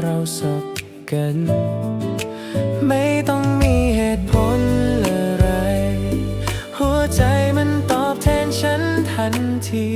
เราสักกัน ไม่ต้องมีเหตุผลอะไร หัวใจมันตอบแทนฉันทันที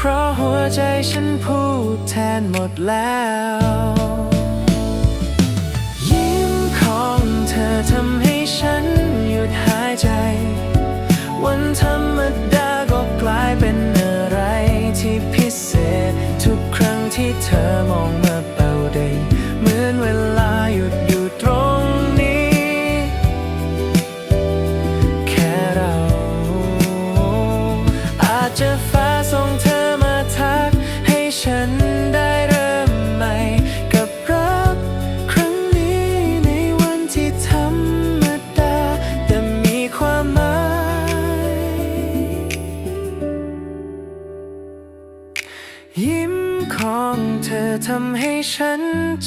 เพราะหัวใจฉันพูดแทนหมดแล้วยิ้มของเธอทำให้ฉันหยุดหายใจ วันธรรมดาก็กลายเป็นอะไรที่พิเศษ ทุกครั้งที่เธอมองมา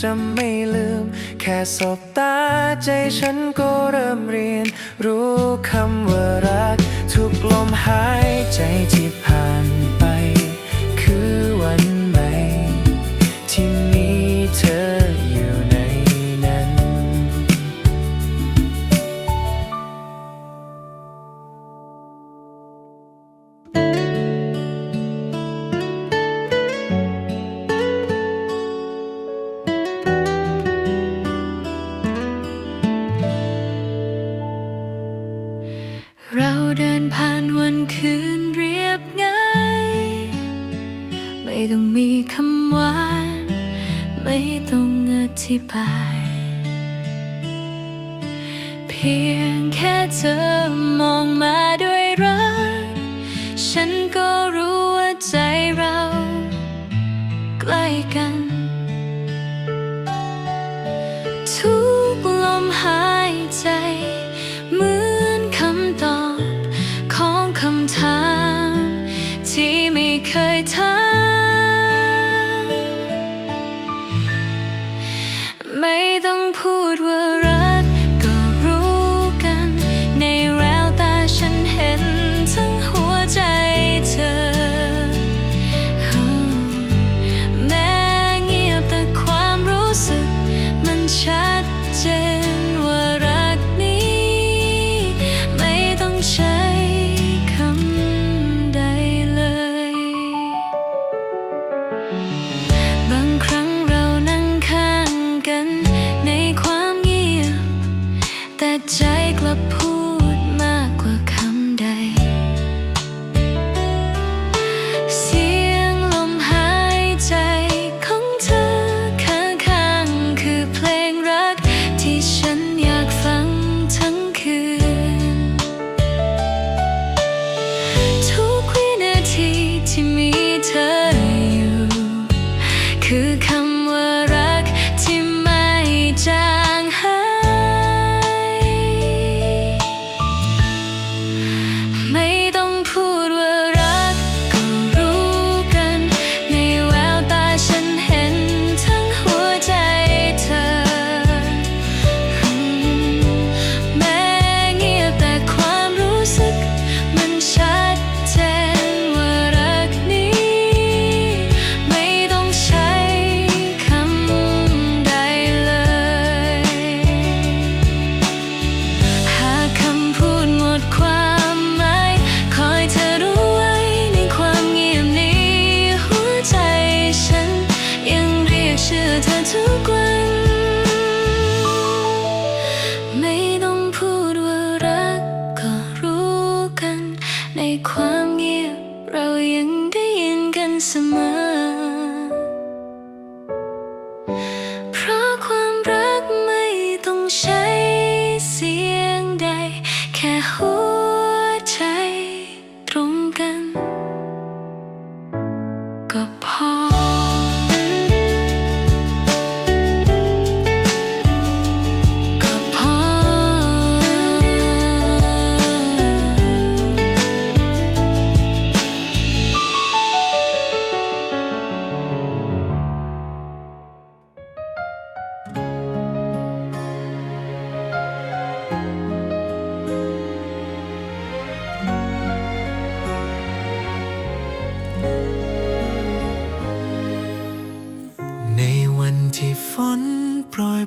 จะไม่ลืม แค่สบตาใจฉันก็เริ่มเรียน รู้คำว่ารัก ทุกลมหายใจที่ ไม่ต้องมีคำหวานไม่ต้องอธิบาย เพียงแค่เธอมองมาด้วยรัก ฉันก็รู้ว่าใจเรา ใกล้กัน บางครั้ง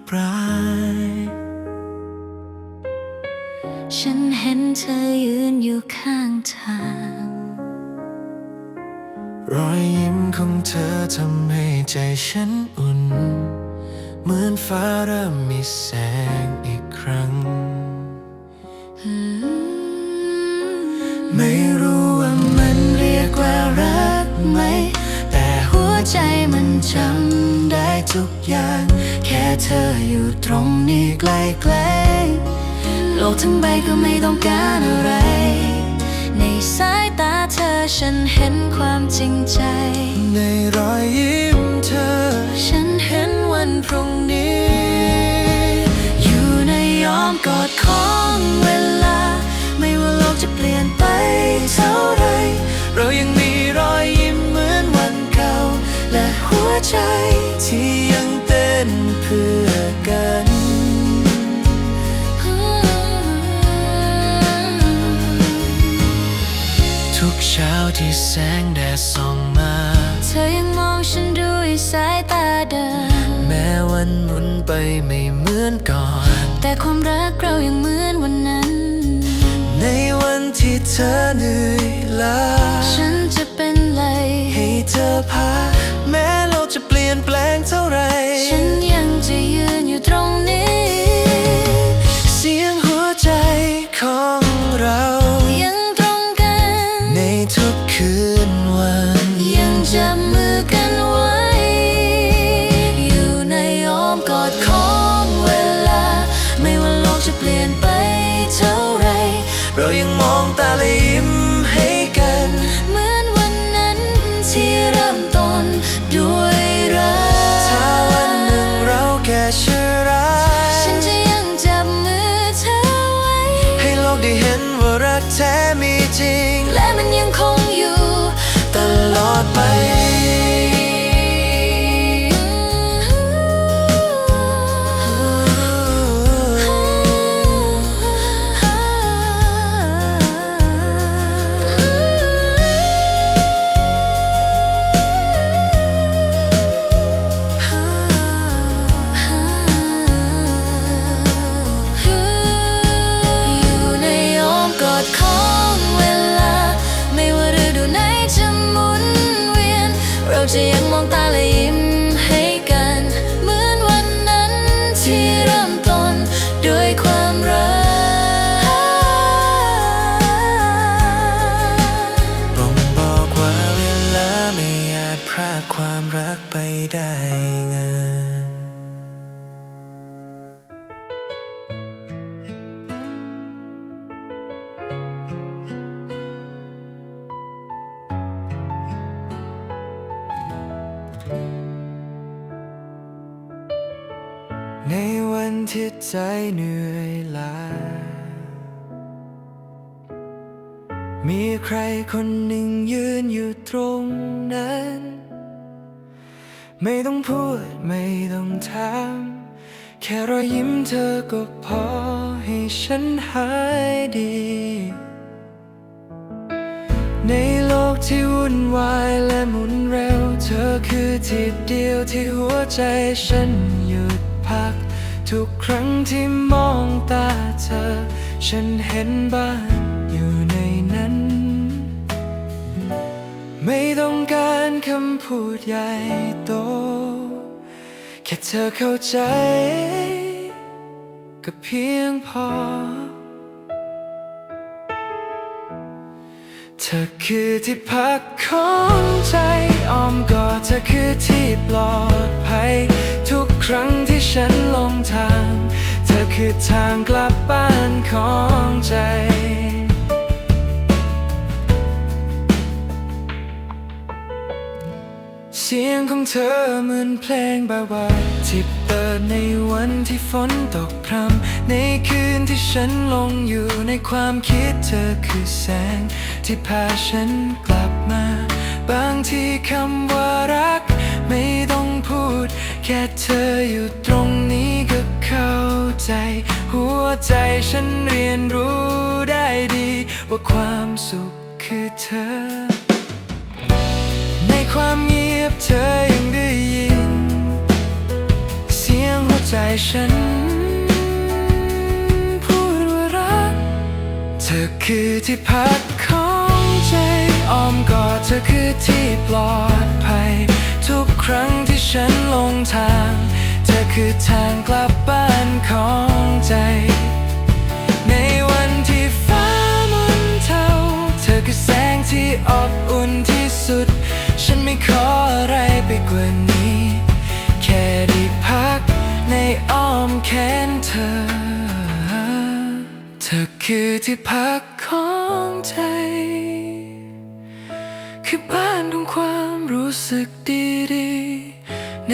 ปรยปลาย ฉันเห็นเธอยืนอยู่ข้างทาง รอยยิ้มของเธอทำให้ใจฉันอุ่น เหมือนฟ้าเริ่มมีแสงอีกครั้ง ไม่รู้ว่ามันเรียกว่ารักไหม แต่หัวใจมันจำได้ทุกอย่างแค่ เธออยู่ตรงนี้ใกล้ๆโลกทั้งใบก็ไม่ต้องการอะไร ในสายตาเธอฉันเห็นความจริงใจ ในรอยยิ้มเธอ ฉันเห็นวันพรุ่งนี้ อยู่ในย้อมกอดของเวลา ไม่ว่าโลกจะเปลี่ยนไปเท่าไร เรายังมีรอยยิ้มเหมือนวันเก่า และหัวใจที่ สงแดดส่องมา เธอยังมองฉันด้วยสายตาเดิม แม้วันหมุนไปไม่เหมือนก่อน แต่ความรักเรายังเหมือนวันนั้น ในวันที่เธอเหนื่อยล้า ฉันจะเป็นไรให้เธอพา แม้โลกจะเปลี่ยนแปลง ในวันที่ใจเหนื่อยล้า มีใครคนหนึ่งยืนอยู่ตรงนั้น ไม่ต้องพูดไม่ต้องถามแค่รอยยิ้มเธอก็พอให้ฉันหายดี ในโลกที่วุ่นวายและหมุนเร็ว เธอคือที่เดียวที่หัวใจฉัน พัก ทุกครั้งที่มองตาเธอ ฉันเห็นบ้านอยู่ในนั้น ไม่ต้องการคำพูดใหญ่โต แค่เธอเข้าใจ ก็เพียงพอ เธเธอคือที่พักของใจอ้อมกอดเธอคือที่ปลอดภัยทุก ครั้งที่ฉันลงทาง เธอคือทางกลับบ้านของใจเสียงของเธอเหมือนเพลงเบาๆที่เปิดในวันที่ฝนตกพรำในคืนที่ฉันลงอยู่ในความคิดเธอคือแสง ที่พาฉันกลับมา บางทีคำว่ารักไม่ต้องพูด แค่เธออยู่ตรงนี้ก็เข้าใจ หัวใจฉันเรียนรู้ได้ดี ว่าความสุขคือเธอ ในความเงียบเธอยังได้ยิน เสียงหัวใจฉัน พูดว่ารัก เธอคือที่พักของใจอ้อมกอดเธอคือที่ปลอดภัย กครั้งที่ฉันลงทาง เธอคือทางกลับบ้านของใจ ในวันที่ฟ้ามันเทาเธอคือแสงที่อบอุ่นที่สุด ฉันไม่ขออะไรไปกว่านี้ แค่ได้พักในอ้อมแขนเธอ เธอคือที่พักของใจ คือบ้านของความรู้สึกดี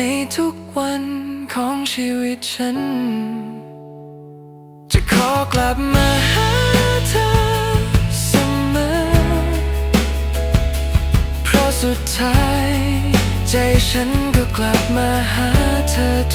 ในทุกวันของชีวิตฉัน จะขอกลับมาหาเธอเสมอ เพราะสุดท้าย ใจฉันก็กลับมาหาเธอ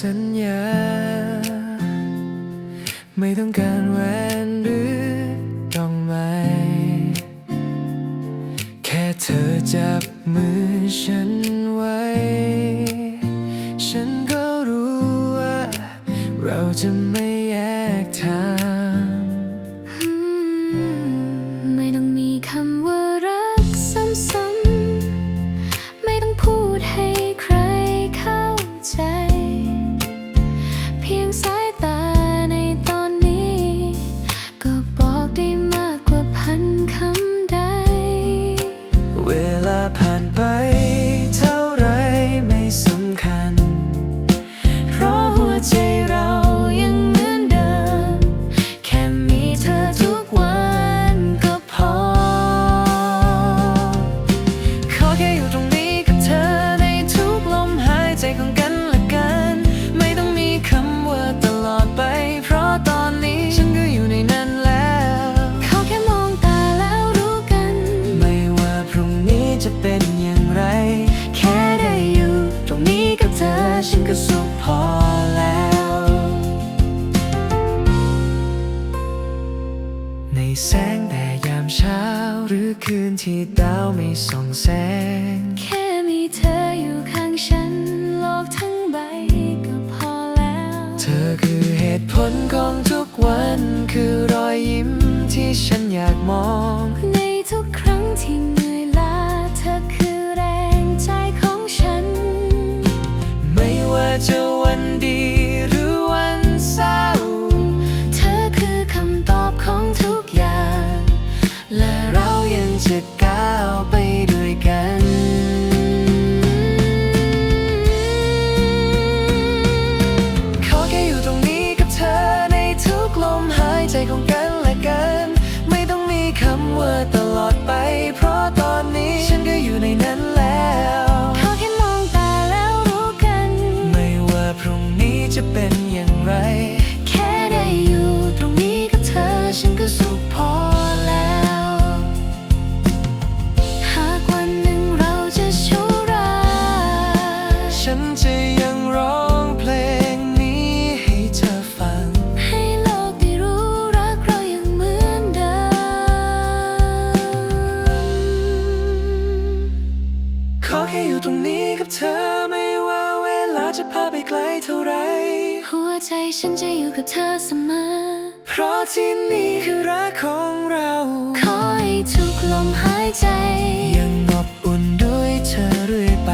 สัญญา ไม่ต้องการแหวนหรือดอกไม้แค่เธอจับมือฉันไว้ ฉันก็รู้ว่า เราจะไม่ อแล้ว ในแสงแดดยามเช้าหรือคืนที่ดาวไม่ส่องแสง แค่มีเธออยู่ข้างฉัน โลกทั้งใบก็พอแล้ว เธอคือเหตุผลของทุกวัน คือรอยยิ้มที่ฉันอยากมอง ในทุกครั้งที่เหนื่อยล้าเธอคือแรงใจของฉัน ไม่ว่าจะ เป็นอย่างไร จฉันจะอยู่กับเธอเสมอ เพราะที่นี่คือรักของเรา ขอให้ทุกลมหายใจ ยังอบอุ่นด้วยเธอเรื่อยไป